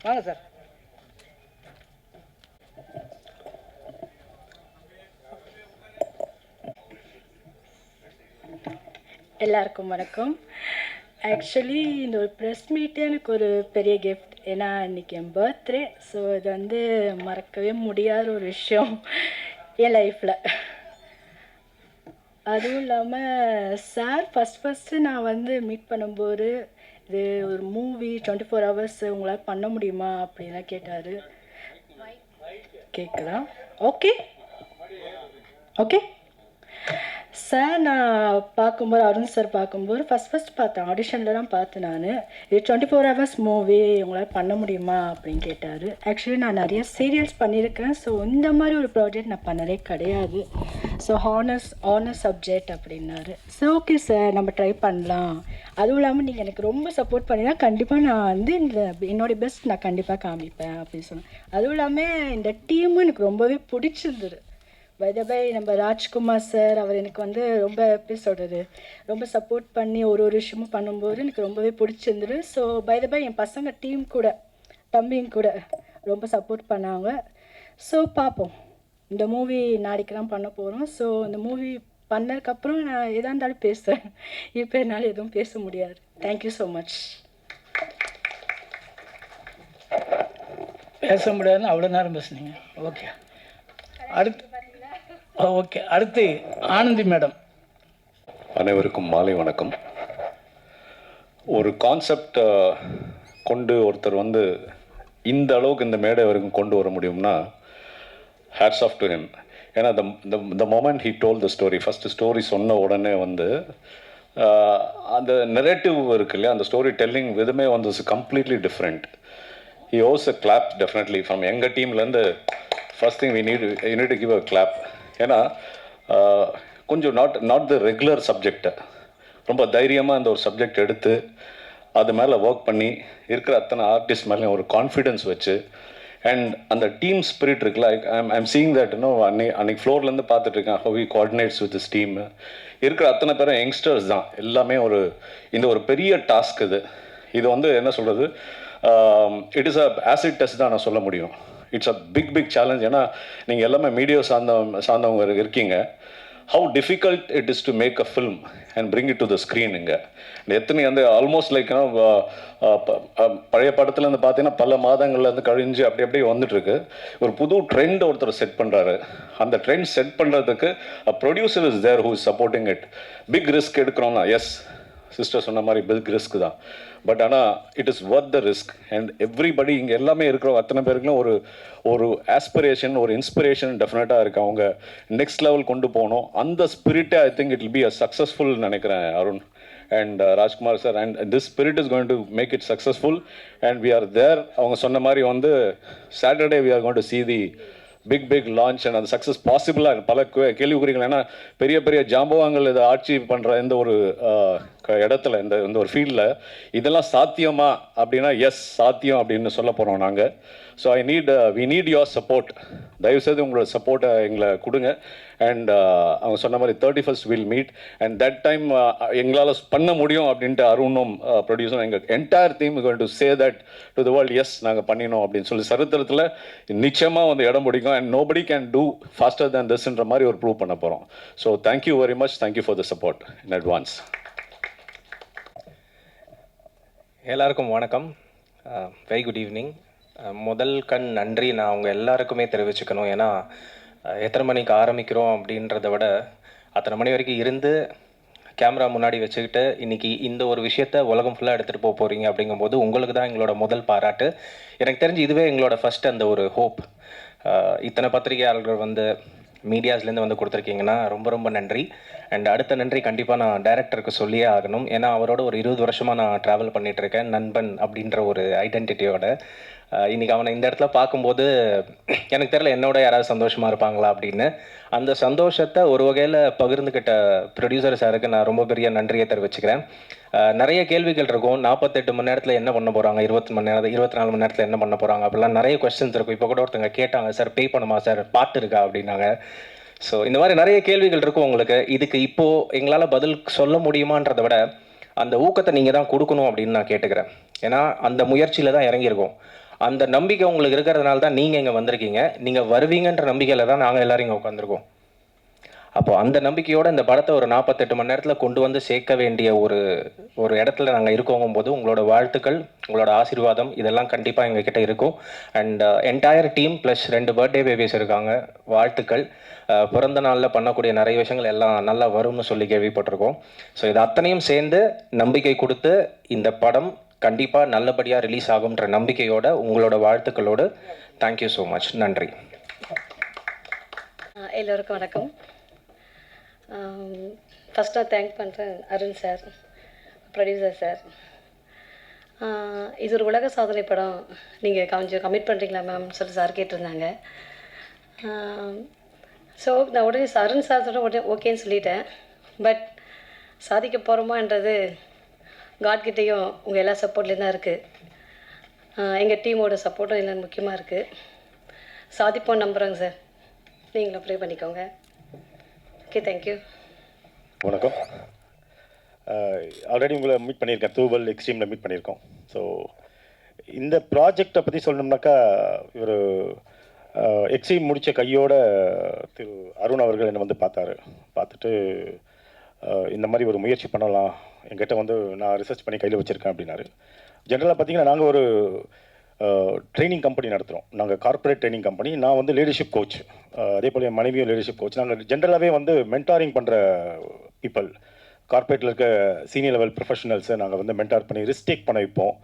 வாங்க சார். எல்லாருக்கும் வணக்கம். ஆக்சுவலி இந்த ஒரு ப்ரெஸ் மீட்டே எனக்கு ஒரு பெரிய கிஃப்ட் ஏன்னா இன்னைக்கு என் பர்த்டே ஸோ இது வந்து மறக்கவே முடியாத ஒரு விஷயம் என் லைஃப்பில் அதுவும் இல்லாமல் சார் ஃபஸ்ட் ஃபஸ்ட்டு நான் வந்து மீட் பண்ணும்போது இது ஒரு மூவி டுவெண்ட்டி ஃபோர் ஹவர்ஸ் உங்களால் பண்ண முடியுமா அப்படின்லாம் கேட்டார். கேட்குதா ஓகே ஓகே சார் நான் பார்க்கும்போது அருண் சார் பார்க்கும்போது ஃபஸ்ட் ஃபஸ்ட் பார்த்தேன் ஆடிஷனில் தான் பார்த்தேன் நான் இது டுவெண்ட்டி ஃபோர் ஹவர்ஸ் மூவி உங்களால் பண்ண முடியுமா? அப்படின்னு கேட்டார். ஆக்சுவலி நான் நிறைய சீரியல்ஸ் பண்ணியிருக்கேன். ஸோ இந்த மாதிரி ஒரு ப்ராஜெக்ட் நான் பண்ணதே கிடையாது. ஸோ ஹானர்ஸ் ஹானஸ் சப்ஜெக்ட் அப்படின்னாரு. ஸோ ஓகே சார் நம்ம ட்ரை பண்ணலாம். அதுவும் இல்லாமல் நீங்கள் எனக்கு ரொம்ப சப்போர்ட் பண்ணினா கண்டிப்பாக நான் வந்து இந்த என்னோடய பெஸ்ட் நான் கண்டிப்பாக காமிப்பேன் அப்படின்னு சொன்னேன் அதுவும் இல்லாமல் இந்த டீமும் எனக்கு ரொம்பவே பிடிச்சிருந்தது. பை த பை நம்ம ராஜ்குமார் சார் அவர் எனக்கு வந்து ரொம்ப எப்படி சொல்கிறது ரொம்ப சப்போர்ட் பண்ணி ஒரு ஒரு விஷயமும் பண்ணும்போது எனக்கு ரொம்பவே பிடிச்சிருந்துது. ஸோ பை த பை என் பசங்க டீம் கூட தம்பியும் கூட ரொம்ப சப்போர்ட் பண்ணாங்க. ஸோ பார்ப்போம் இந்த மூவி நாளைக்கு தான் பண்ண போகிறோம் ஸோ இந்த மூவி பண்ணதுக்கப்புறம் நான் எதாக இருந்தாலும் பேசுகிறேன் இப்போ என்னால் எதுவும் பேச முடியாது. தேங்க்யூ ஸோ மச் பேச முடியாதுன்னு அவ்வளோ நேரம் பேசுனீங்க. ஓகே அடுத்து ஓகே. அடுத்து ஆனந்தி மேடம். அனைவருக்கும் மாலை வணக்கம். ஒரு கான்செப்ட் கொண்டு ஒருத்தர் வந்து இந்த அளவுக்கு இந்த மேடை வரைக்கும் கொண்டு வர முடியும்னா ஹேட்ஸ் ஆஃப் டு ஹிம் ஏன்னா the the moment he told the story first story சொன்ன உடனே வந்து அந்த நெரேட்டிவ் இருக்கு இல்லையா அந்த ஸ்டோரி டெல்லிங் விதமே வந்து is completely different he owes a clap definitely from எங்கள் டீம்லேருந்து first thing we need you need to give a clap ஏன்னா கொஞ்சம் நாட் நாட் த ரெகுலர் சப்ஜெக்டை ரொம்ப தைரியமாக அந்த ஒரு சப்ஜெக்ட் எடுத்து அது மேலே ஒர்க் பண்ணி இருக்கிற அத்தனை ஆர்டிஸ்ட் மேலேயும் ஒரு கான்ஃபிடென்ஸ் வச்சு அண்ட் அந்த டீம் ஸ்பிரிட் இருக்குல்ல ஐம் ஐம் சீங் தட் இன்னும் அன்னைக்கு அன்னைக்கு ஃப்ளோர்லேருந்து பார்த்துட்டு இருக்கேன் how he coordinates with this team இருக்கிற அத்தனை பேரும் யங்ஸ்டர்ஸ் தான். எல்லாமே ஒரு இந்த ஒரு பெரிய டாஸ்க் இது. இது வந்து என்ன சொல்கிறது it is a acid test தான் நான் சொல்ல முடியும். It's a big big challenge ஏன்னா நீங்கள் எல்லாமே மீடியா சார்ந்த சார்ந்தவங்க இருக்கீங்க. How difficult it is to make a film and bring it to the screen இங்கே. எத்தனை வந்து ஆல்மோஸ்ட் லைக் பழைய படத்துலேருந்து பார்த்தீங்கன்னா பல மாதங்கள்லேருந்து கழிஞ்சு அப்படி அப்படியே வந்துட்டுருக்கு. ஒரு புது ட்ரெண்ட் ஒருத்தர் செட் பண்ணுறாரு அந்த ட்ரெண்ட் செட் பண்ணுறதுக்கு producer is there who is supporting it big risk எடுக்கிறோம்னா as sister சொன்ன மாதிரி பிக் ரிஸ்க் தான். பட் ஆனால் it is worth the risk and everybody இங்கே எல்லாமே இருக்கிற அத்தனை பேருக்கும் ஒரு ஒரு ஆஸ்பிரேஷன் ஒரு இன்ஸ்பிரேஷன் டெஃபினட்டாக இருக்கு. அவங்க நெக்ஸ்ட் லெவல் கொண்டு போகணும். அந்த ஸ்பிரிட்டே I think it will be a successful நினைக்கிறேன் Arun. And uh, Rajkumar sir and this spirit is going to make it successful and we are there அவங்க சொன்ன மாதிரி வந்து Saturday we are going to see the big big launch and அந்த success பாசிபிளாக பல K- கேள்விக்குறிகள். ஏன்னா பெரிய பெரிய ஜாம்பவான்கள் இதை ஆட்சி பண்ணுற இந்த ஒரு க- இடத்துல இந்த இந்த ஒரு ஃபீல்டில் இதெல்லாம் சாத்தியமா அப்படின்னா எஸ் சாத்தியம் அப்படின்னு சொல்ல போகிறோம் நாங்கள் so I need we need your support தயவுசெய்து உங்களோட சப்போர்ட்டை எங்களை கொடுங்க. அண்ட் uh, அவங்க சொன்ன மாதிரி thirty first will meet and that time எங்களால் பண்ண முடியும் அப்படின்ட்டு அருணும் ப்ரொடியூசரும் எங்கள் entire team going to say that to the world as நாங்கள் பண்ணினோம் அப்படின்னு சொல்லி சரித்திரத்தில் நிச்சயமாக வந்து இடம் பிடிக்கும். And nobody can do faster than திஸ்ன்ற மாதிரி ஒரு ப்ரூவ் பண்ண போகிறோம் so thank you very much thank you for the support in advance எல்லாருக்கும் வணக்கம். வெரி குட் ஈவினிங் முதல் கண் நன்றி நான் அவங்க எல்லாருக்குமே தெரிவிச்சுக்கணும். ஏன்னா எத்தனை மணிக்கு ஆரம்பிக்கிறோம் அப்படின்றத விட அத்தனை மணி வரைக்கும் இருந்து கேமரா முன்னாடி வச்சுக்கிட்டு இன்னைக்கு இந்த ஒரு விஷயத்த உலகம் ஃபுல்லாக எடுத்துகிட்டு போக போகிறீங்க அப்படிங்கும்போது உங்களுக்கு தான் எங்களோட முதல் பாராட்டு. எனக்கு தெரிஞ்சு இதுவே எங்களோட ஃபஸ்ட் அந்த ஒரு ஹோப் இத்தனை பத்திரிகையாளர்கள் வந்து மீடியாஸ்லேருந்து வந்து கொடுத்துருக்கீங்கன்னா ரொம்ப ரொம்ப நன்றி. அண்ட் அடுத்த நன்றி கண்டிப்பாக நான் டைரக்டருக்கு சொல்லியே ஆகணும். ஏன்னா அவரோட ஒரு இருபது வருஷமாக நான் ட்ராவல் பண்ணிகிட்ருக்கேன் நண்பன் அப்படின்ற ஒரு ஐடென்டிட்டியோட இன்னைக்கு அவனை இந்த இடத்துல பார்க்கும்போது எனக்கு தெரியல என்னோட யாராவது சந்தோஷமாக இருப்பாங்களா அப்படின்னு. அந்த சந்தோஷத்தை ஒரு வகையில் பகிர்ந்துக்கிட்ட ப்ரொடியூசர் சாருக்கு நான் ரொம்ப பெரிய நன்றியை தெரிவிச்சுக்கிறேன். நிறைய கேள்விகள் இருக்கும். நாற்பத்தெட்டு மணி நேரத்தில் என்ன பண்ண போகிறாங்க இருபத்தி மணி நேரம் இருபத்தி நாலு மணி நேரத்தில் என்ன பண்ண போகிறாங்க அப்படிலாம் நிறைய கொஸ்டின்ஸ் இருக்கும். இப்போ கூட ஒருத்தங்க கேட்டாங்க சார் பே பண்ணுமா? சார் பாட்டு இருக்கா? அப்படின்னாங்க. ஸோ இந்த மாதிரி நிறைய கேள்விகள் இருக்கும் உங்களுக்கு. இதுக்கு இப்போது எங்களால் பதில் சொல்ல முடியுமான்றதை விட அந்த ஊக்கத்தை நீங்கள் தான் கொடுக்கணும் அப்படின்னு நான் கேட்டுக்கிறேன். ஏன்னா அந்த முயற்சியில் தான் இறங்கியிருக்கோம். அந்த நம்பிக்கை உங்களுக்கு இருக்கிறதுனால தான் நீங்கள் இங்கே வந்திருக்கீங்க. நீங்கள் வருவீங்கன்ற நம்பிக்கையில் தான் நாங்கள் எல்லோரும் இங்கே உட்காந்துருக்கோம் அப்போ அந்த நம்பிக்கையோடு இந்த படத்தை ஒரு நாற்பத்தெட்டு மணி நேரத்தில் கொண்டு வந்து சேர்க்க வேண்டிய ஒரு ஒரு இடத்துல நாங்கள் இருக்கோங்கும் போது உங்களோட வாழ்த்துக்கள் உங்களோட ஆசீர்வாதம் இதெல்லாம் கண்டிப்பாக எங்ககிட்ட இருக்கும். அண்ட் என்டையர் டீம் ப்ளஸ் ரெண்டு பர்த்டே பேபிஸ் இருக்காங்க. வாழ்த்துக்கள். Uh, பிறந்த நாளில் பண்ணக்கூடிய நிறைய விஷயங்கள் எல்லாம் நல்லா வரும்னு சொல்லி கேள்விப்பட்டிருக்கோம். ஸோ இது அத்தனையும் சேர்ந்து நம்பிக்கை கொடுத்து இந்த படம் கண்டிப்பாக நல்லபடியாக ரிலீஸ் ஆகும்ன்ற நம்பிக்கையோட உங்களோட வாழ்த்துக்களோடு தேங்க்யூ ஸோ மச் நன்றி. எல்லோருக்கும் வணக்கம். ஃபஸ்ட்டாக தேங்க் பண்ணுறேன் அருண் சார் ப்ரொடியூசர் சார் இது ஒரு உலக சாதனை படம். நீங்கள் கொஞ்சம் கமிட் பண்ணுறீங்களா மேம் சொல்லி சார் கேட்டிருந்தாங்க. ஸோ நான் உடனே அருண் சார் சொல்ல உடனே ஓகேன்னு சொல்லிட்டேன். பட் சாதிக்க போகிறோமான்றது காட்கிட்டேயும் உங்கள் எல்லா சப்போர்ட்லேயும் தான் இருக்குது எங்கள் டீமோட சப்போர்ட்டும் எல்லாம் முக்கியமாக இருக்குது சாதிப்போம் நம்புகிறோங்க சார் நீங்களும் ப்ரே பண்ணிக்கோங்க. ஓகே தேங்க்யூ வணக்கம். ஆல்ரெடி உங்களை மீட் பண்ணியிருக்கேன். தூவல் எக்ஸ்ட்ரீமில் மீட் பண்ணியிருக்கோம். ஸோ இந்த ப்ராஜெக்டை பற்றி சொல்லணும்னாக்கா இவர் எக்ஸ்ட்ரீம் முடித்த கையோட திரு அருண் அவர்கள் என்னை வந்து பார்த்தாரு. பார்த்துட்டு இந்த மாதிரி ஒரு முயற்சி பண்ணலாம். என்கிட்ட வந்து நான் ரிசர்ச் பண்ணி கையில் வச்சுருக்கேன் அப்படின்னாரு. ஜென்ரலாக பார்த்தீங்கன்னா நாங்கள் ஒரு ட்ரைனிங் கம்பெனி நடத்துகிறோம் நாங்கள் கார்ப்பரேட் ட்ரைனிங் கம்பெனி நான் வந்து லீடர்ஷிப் கோச் அதே போல் என் மனைவியும் லீடர்ஷிப் கோச் நாங்கள் ஜென்ரலாகவே வந்து மென்டாரிங் பண்ணுற பீப்பிள் கார்ப்பரேட்டில் இருக்க சீனியர் லெவல் ப்ரொஃபஷனல்ஸை நாங்கள் வந்து மென்டார் பண்ணி ரிஸ்டேக் பண்ண வைப்போம்.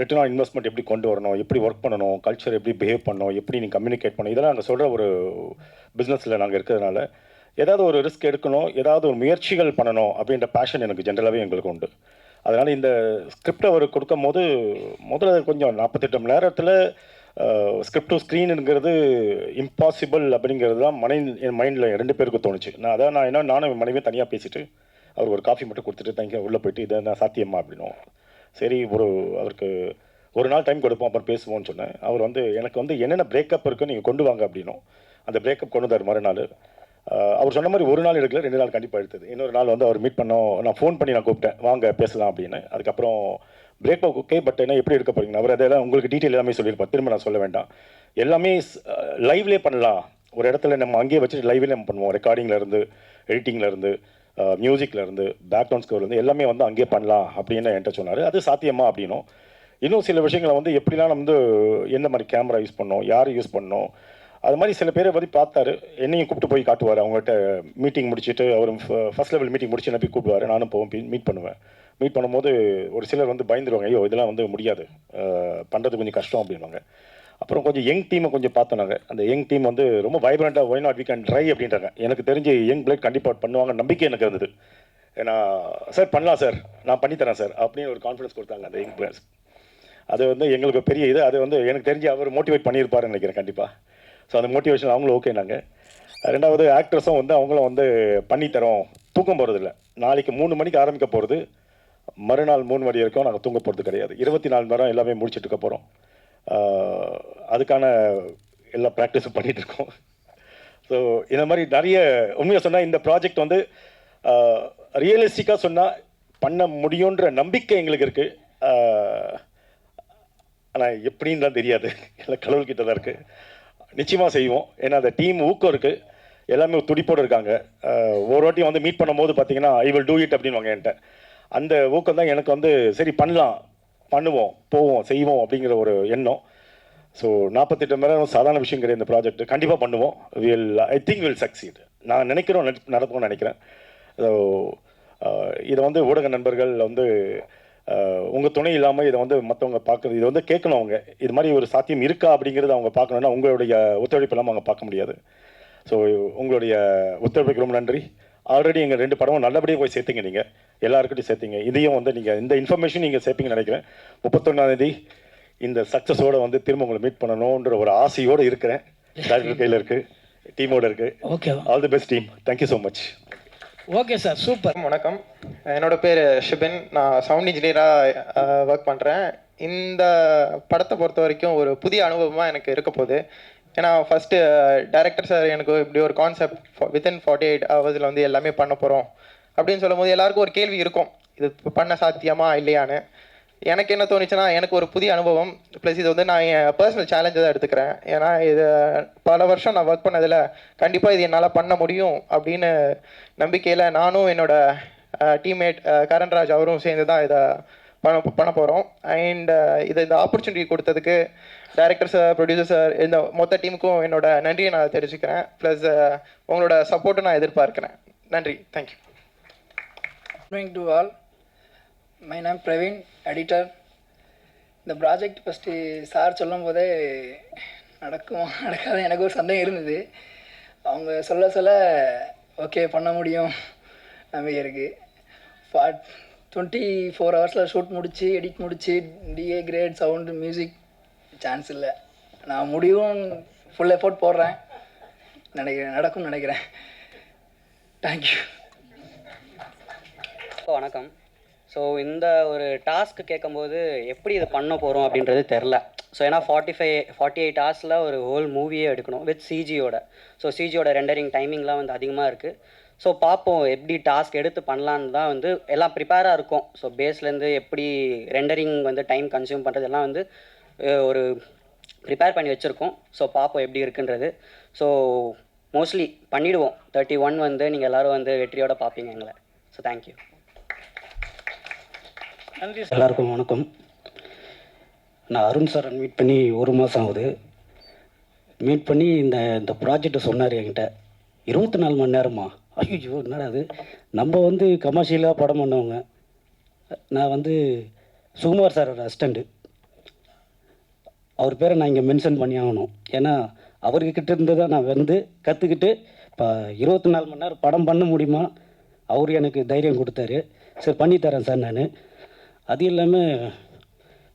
ரிட்டர்ன் ஆன் இன்வெஸ்ட்மெண்ட் எப்படி கொண்டு வரணும் எப்படி ஒர்க் பண்ணணும் கல்ச்சர் எப்படி பிஹேவ் பண்ணணும் எப்படி நீங்கள் கம்யூனிகேட் பண்ணணும் இதெல்லாம் நாங்கள் சொல்கிற ஒரு பிஸ்னஸில் நாங்கள் இருக்கிறதுனால ஏதாவது ஒரு ரிஸ்க் எடுக்கணும் ஏதாவது ஒரு முயற்சிகள் பண்ணணும் அப்படின்ற பேஷன் எனக்கு ஜென்ரலாகவே எங்களுக்கு உண்டு. அதனால் இந்த ஸ்கிரிப்ட் அவர் கொடுக்கும் போது முதல்ல கொஞ்சம் நாற்பத்தெட்டு மணி நேரத்தில் ஸ்கிரிப்ட் டு ஸ்க்ரீனுங்கிறது இம்பாசிபிள் அப்படிங்கிறது தான் மனை என் மைண்டில் ரெண்டு பேருக்கு தோணுச்சு. நான் அதான் நான் என்ன நானும் மனைவியும் தனியாக பேசிட்டு அவர் ஒரு காஃபி மட்டும் கொடுத்துட்டு தங்க உள்ளே போயிட்டு இதை நான் சாத்தியமா? அப்படின்னும் சரி ஒரு அவருக்கு ஒரு நாள் டைம் கொடுப்போம் அப்புறம் பேசுவோம்னு சொன்னேன். அவர் வந்து எனக்கு வந்து என்னென்ன பிரேக்கப் இருக்குன்னு நீங்கள் கொண்டு வாங்க அப்படின்னும். அந்த பிரேக்கப் கொண்டு வந்தார் மறுநாள். அவர் சொன்ன மாதிரி ஒரு நாள் எடுக்கல ரெண்டு நாள் கண்டிப்பாக எடுத்தது. இன்னொரு நாள் வந்து அவர் மீட் பண்ணோம். நான் ஃபோன் பண்ணி நான் கூப்பிட்டேன். வாங்க பேசலாம் அப்படின்னு. அதுக்கப்புறம் பிரேக்கப் ஓகே பட் என்ன எப்படி எடுக்க போகிறீங்க அவர் அதெல்லாம் உங்களுக்கு டீட்டெயில் எல்லாமே சொல்லியிருப்பார். திரும்ப நான் சொல்ல வேண்டாம். எல்லாமே லைவ்லேயே பண்ணலாம். ஒரு இடத்துல நம்ம அங்கேயே வச்சுட்டு லைவ்லேயே நம்ம பண்ணுவோம். ரெக்கார்டிங்லேருந்து எடிட்டிங்லேருந்து மியூசிக்லேருந்து பேக்ரவுண்ட் ஸ்கோர்லேருந்து எல்லாமே வந்து அங்கேயே பண்ணலாம் அப்படின்னு என்கிட்ட சொன்னார். அது சாத்தியமா அப்படின்னும். இன்னும் சில விஷயங்களை வந்து எப்படிலாம் வந்து எந்த மாதிரி கேமரா யூஸ் பண்ணோம் யார் யூஸ் பண்ணோம் அது மாதிரி சில பேரை வந்து பார்த்தாரு. என்னையும் கூப்பிட்டு போய் காட்டுவார். அவங்ககிட்ட மீட்டிங் முடிச்சுட்டு அவர் ஃபர்ஸ்ட் லெவல் மீட்டிங் முடிச்சு என்ன போய் கூப்பிடுவார். நானும் போவோம் மீட் பண்ணுவேன். மீட் பண்ணும்போது ஒரு சிலர் வந்து பயந்துருவாங்க. ஐயோ இதெல்லாம் வந்து முடியாது. பண்ணுறது கொஞ்சம் கஷ்டம் அப்படின்வாங்க அப்புறம் கொஞ்சம் யங் டீமை கொஞ்சம் பார்த்தோம் நாங்கள் அந்த யங் டீம் வந்து ரொம்ப வைப்ரண்ட்டாக why not we can try அப்படின்றாங்க. எனக்கு தெரிஞ்சு யங் பிளேட் கண்டிப்பாக பண்ணுவாங்க. நம்பிக்கை எனக்கு இருந்தது. ஏன்னா சார் பண்ணலாம் சார் நான் பண்ணித்தரேன் சார் அப்படின்னு ஒரு கான்ஃபிடன்ஸ் கொடுத்தாங்க அந்த யங் பிளேயர்ஸ் அது வந்து எங்களுக்கு பெரிய இது. அது வந்து எனக்கு தெரிஞ்சு அவர் மோட்டிவேட் பண்ணியிருப்பாருன்னு நினைக்கிறேன் கண்டிப்பாக ஸோ அந்த மோட்டிவேஷன் அவங்களும் ஓகே நாங்கள் ரெண்டாவது ஆக்ட்ரஸும் வந்து அவங்களும் வந்து பண்ணித்தரோம் தூக்கம் போகிறதில்ல நாளைக்கு மூணு மணிக்கு ஆரம்பிக்க போகிறது மறுநாள் மூணு மணி வரைக்கும் நாங்கள் தூங்க போகிறது கிடையாது. இருபத்தி நாலு மணி நேரம் எல்லாமே முடிச்சுட்டு இருக்க போகிறோம் அதுக்கான எல்லா ப்ராக்டிஸும் பண்ணிகிட்டு இருக்கோம். ஸோ இந்த மாதிரி நிறைய உண்மையாக சொன்னால் இந்த ப்ராஜெக்ட் வந்து ரியலிஸ்டிக்காக சொன்னால் பண்ண முடியுன்ற நம்பிக்கை எங்களுக்கு இருக்குது ஆனால் எப்படின்னு தான் தெரியாது. எல்லாம் கடவுள்கிட்ட தான் இருக்குது நிச்சயமாக செய்வோம். ஏன்னா அந்த டீம் ஊக்கம் இருக்குது எல்லாமே துடிப்போடு இருக்காங்க. ஒரு வாட்டி வந்து மீட் பண்ணும்போது பார்த்தீங்கன்னா ஐ வில் டூ இட் அப்படின்னு என்கிட்ட. அந்த ஊக்கம் தான் எனக்கு வந்து சரி பண்ணலாம். பண்ணுவோம். போவோம். செய்வோம் அப்படிங்கிற ஒரு எண்ணம். ஸோ நாற்பத்தெட்டு மணி நேரம் சாதாரண விஷயம் கிடையாது இந்த ப்ராஜெக்ட் கண்டிப்பாக பண்ணுவோம். Will I think will succeed நான் நினைக்கிறோம் நடப்போம்னு நினைக்கிறேன். ஸோ இதை வந்து ஊடக நண்பர்கள் வந்து உங்கள் துணை இல்லாமல் இதை வந்து மற்றவங்க பார்க்குறது இது வந்து கேட்கணும் அவங்க. இது மாதிரி ஒரு சாத்தியம் இருக்கா அப்படிங்கிறத அவங்க பார்க்கணுன்னா உங்களுடைய ஒத்துழைப்பு இல்லாமல் அவங்க பார்க்க முடியாது. ஸோ உங்களுடைய ஒத்துழைப்புக்கு ரொம்ப நன்றி. ஆல்ரெடி எங்கள் ரெண்டு படமும் நல்லபடியாக போய் சேர்த்தீங்க நீங்கள் எல்லாருக்கிட்டையும் சேர்த்தீங்க. இதையும் வந்து நீங்கள் இந்த இன்ஃபர்மேஷன் நீங்கள் சேர்ப்பீங்கன்னு நினைக்கிறேன். முப்பத்தொன்னாந்தேதி இந்த சக்ஸஸோட வந்து திரும்ப உங்களை மீட் பண்ணணுன்ற ஒரு ஆசையோடு இருக்கிறேன். டாக்டர் கையில் இருக்குது டீமோட இருக்குது okay all the best team thank you so much okay sir super. வணக்கம். என்னோட பேர் ஷிபின். நான் சவுண்ட் இன்ஜினியராக ஒர்க் பண்ணுறேன் இந்த படத்தை பொறுத்த வரைக்கும் ஒரு புதிய அனுபவமாக எனக்கு இருக்க போகுது. ஏன்னா ஃபஸ்ட்டு டைரக்டர் சார் எனக்கு இப்படி ஒரு கான்செப்ட் வித்தின் ஃபார்ட்டி எயிட் ஹவர்ஸில் வந்து எல்லாமே பண்ண போகிறோம் அப்படின்னு சொல்லும்போது எல்லாருக்கும் ஒரு கேள்வி இருக்கும். இது பண்ண சாத்தியமா இல்லையான்னு. எனக்கு என்ன தோணுச்சுன்னா எனக்கு ஒரு புதிய அனுபவம். ப்ளஸ் இது வந்து நான் என் பர்சனல் சேலஞ்சை தான் எடுத்துக்கிறேன். ஏன்னா இது பல வருஷம் நான் ஒர்க் பண்ணதில் கண்டிப்பாக இது என்னால் பண்ண முடியும் அப்படின்னு நம்பிக்கையில் நானும் என்னோட டீம்மேட் கரண்ராஜ் அவரும் சேர்ந்து தான் இதை பண்ண பண்ண போகிறோம் அண்ட் இதை இந்த ஆப்பர்ச்சுனிட்டி கொடுத்ததுக்கு டைரக்டர் சார் ப்ரொடியூசர் சார் இந்த மொத்த டீமுக்கும் என்னோட நன்றியை நான் தெரிவிச்சுக்கிறேன். ப்ளஸ் உங்களோட சப்போர்ட்டும் நான் எதிர்பார்க்குறேன். நன்றி. Thank you to all my name Praveen editor இந்த ப்ராஜெக்ட் ஃபஸ்ட்டு சார் சொல்லும் போதே நடக்கும் நடக்காத எனக்கு ஒரு சந்தேகம் இருந்தது. அவங்க சொல்ல சொல்ல ஓகே பண்ண முடியும் நம்பிக்கை இருக்குது ஃபார்ட் டுவெண்ட்டி ஃபோர் ஹவர்ஸில் ஷூட் முடித்து எடிட் முடித்து DI grade sound music chance இல்லை. நான் முடியும் ஃபுல் எஃபோர்ட் போடுறேன். நினைக்கிறேன் நடக்கும்னு நினைக்கிறேன். தேங்க்யூ வணக்கம். ஸோ இந்த ஒரு டாஸ்க் கேட்கும்போது எப்படி இதை பண்ண போகிறோம் அப்படின்றது தெரில ஸோ ஏன்னா ஃபார்ட்டி ஃபைவ் ஃபார்ட்டி எயிட் ஹார்ஸில் ஒரு ஹோல் மூவியே எடுக்கணும் வித் சிஜியோட ஸோ சிஜியோட ரெண்டரிங் டைமிங்லாம் வந்து அதிகமாக இருக்குது ஸோ பார்ப்போம் எப்படி டாஸ்க் எடுத்து பண்ணலான்னு தான் வந்து எல்லாம் ப்ரிப்பேராக இருக்கும். ஸோ பேஸ்லேருந்து எப்படி ரெண்டரிங் வந்து டைம் கன்சியூம் பண்ணுறது எல்லாம் வந்து ஒரு ப்ரிப்பேர் பண்ணி வச்சுருக்கோம். ஸோ பார்ப்போம் எப்படி இருக்குன்றது. ஸோ மோஸ்ட்லி பண்ணிவிடுவோம் தேர்ட்டி ஒன் வந்து நீங்கள் எல்லோரும் வந்து வெற்றியோட பார்ப்பீங்க எங்களை. ஸோ தேங்க்யூ நன்றி எல்லாருக்கும் வணக்கம். நான் அருண் சார் மீட் பண்ணி ஒரு மாதம் ஆகுது. மீட் பண்ணி இந்த இந்த ப்ராஜெக்டை சொன்னார் என்கிட்ட. இருபத்தி நாலு மணி நேரமா? ஐயோ என்னடா அது நம்ம வந்து கமர்ஷியலாக படம் பண்ணவங்க. நான் வந்து சுகுமார் சாரோட அசிஸ்டண்ட்டு அவர் பேரை நான் இங்கே மென்ஷன் பண்ணி ஆகணும். ஏன்னா அவர்கிட்ட இருந்து தான் நான் வந்து கற்றுக்கிட்டு இப்போ இருபத்தி நாலு மணி நேரம் படம் பண்ண முடியுமா? அவர் எனக்கு தைரியம் கொடுத்தாரு. சரி பண்ணித்தரேன் சார் நான். அது இல்லாமல்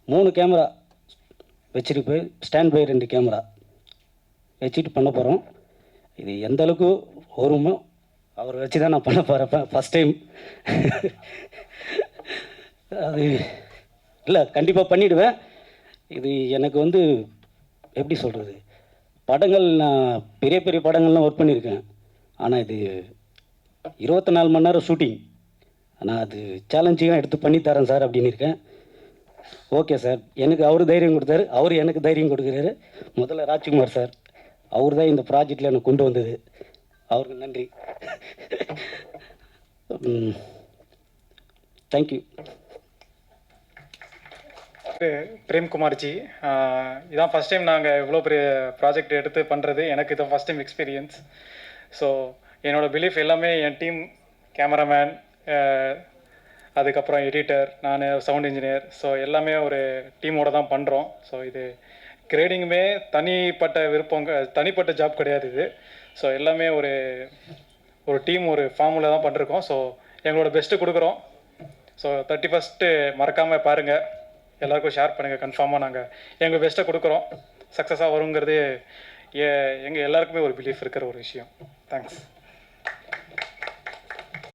மூணு கேமரா வச்சுட்டு போய் ஸ்டாண்ட் பை ரெண்டு கேமரா வச்சுட்டு பண்ண போகிறோம் இது எந்த அளவுக்கு வருமோ அவர் வச்சு தான் நான் பண்ண போகிறேன் ஃபஸ்ட் டைம் அது இல்லை கண்டிப்பாக பண்ணிவிடுவேன் இது எனக்கு வந்து எப்படி சொல்கிறது படங்கள் நான் பெரிய பெரிய படங்கள்லாம் ஒர்க் பண்ணியிருக்கேன். ஆனால் இது இருபத்தி நாலு மணி நேரம் ஷூட்டிங் நான் அது சேலஞ்சிங்காக எடுத்து பண்ணி தரேன் சார் அப்படின்னு இருக்கேன். ஓகே சார் எனக்கு அவர் தைரியம் கொடுத்தாரு. அவர் எனக்கு தைரியம் கொடுக்குறாரு. முதல்ல ராஜ்குமார் சார் அவர் தான் இந்த ப்ராஜெக்டில் எனக்கு கொண்டு வந்தது. அவருக்கு நன்றி. தேங்க்யூ பிரேம்குமார்ஜி இதான் ஃபஸ்ட் டைம் நாங்கள் இவ்வளோ பெரிய ப்ராஜெக்ட் எடுத்து பண்ணுறது எனக்கு இது ஃபஸ்ட் டைம் எக்ஸ்பீரியன்ஸ் ஸோ என்னோட பிலீஃப் எல்லாமே என் டீம் கேமராமேன் அதுக்கப்புறம் எடிட்டர் நான் சவுண்ட் இன்ஜினியர் ஸோ எல்லாமே ஒரு டீமோட தான் பண்ணுறோம் ஸோ இது கிரேடிங்குமே தனிப்பட்ட விருப்பம் தனிப்பட்ட ஜாப் கிடையாது இது. ஸோ எல்லாமே ஒரு ஒரு டீம் ஒரு ஃபார்முலா தான் பண்ணிருக்கோம் ஸோ எங்களோட பெஸ்ட்டு கொடுக்குறோம். ஸோ தேர்ட்டி ஃபஸ்ட்டு மறக்காமல் பாருங்கள் எல்லாருக்கும் ஷேர் பண்ணுங்கள் கன்ஃபார்மாக நாங்கள் எங்கள் பெஸ்ட்டை கொடுக்குறோம். சக்ஸஸாக வருங்கிறது எங்கள் எல்லாருக்குமே ஒரு பிலீஃப் இருக்கிற ஒரு விஷயம். தேங்க்ஸ்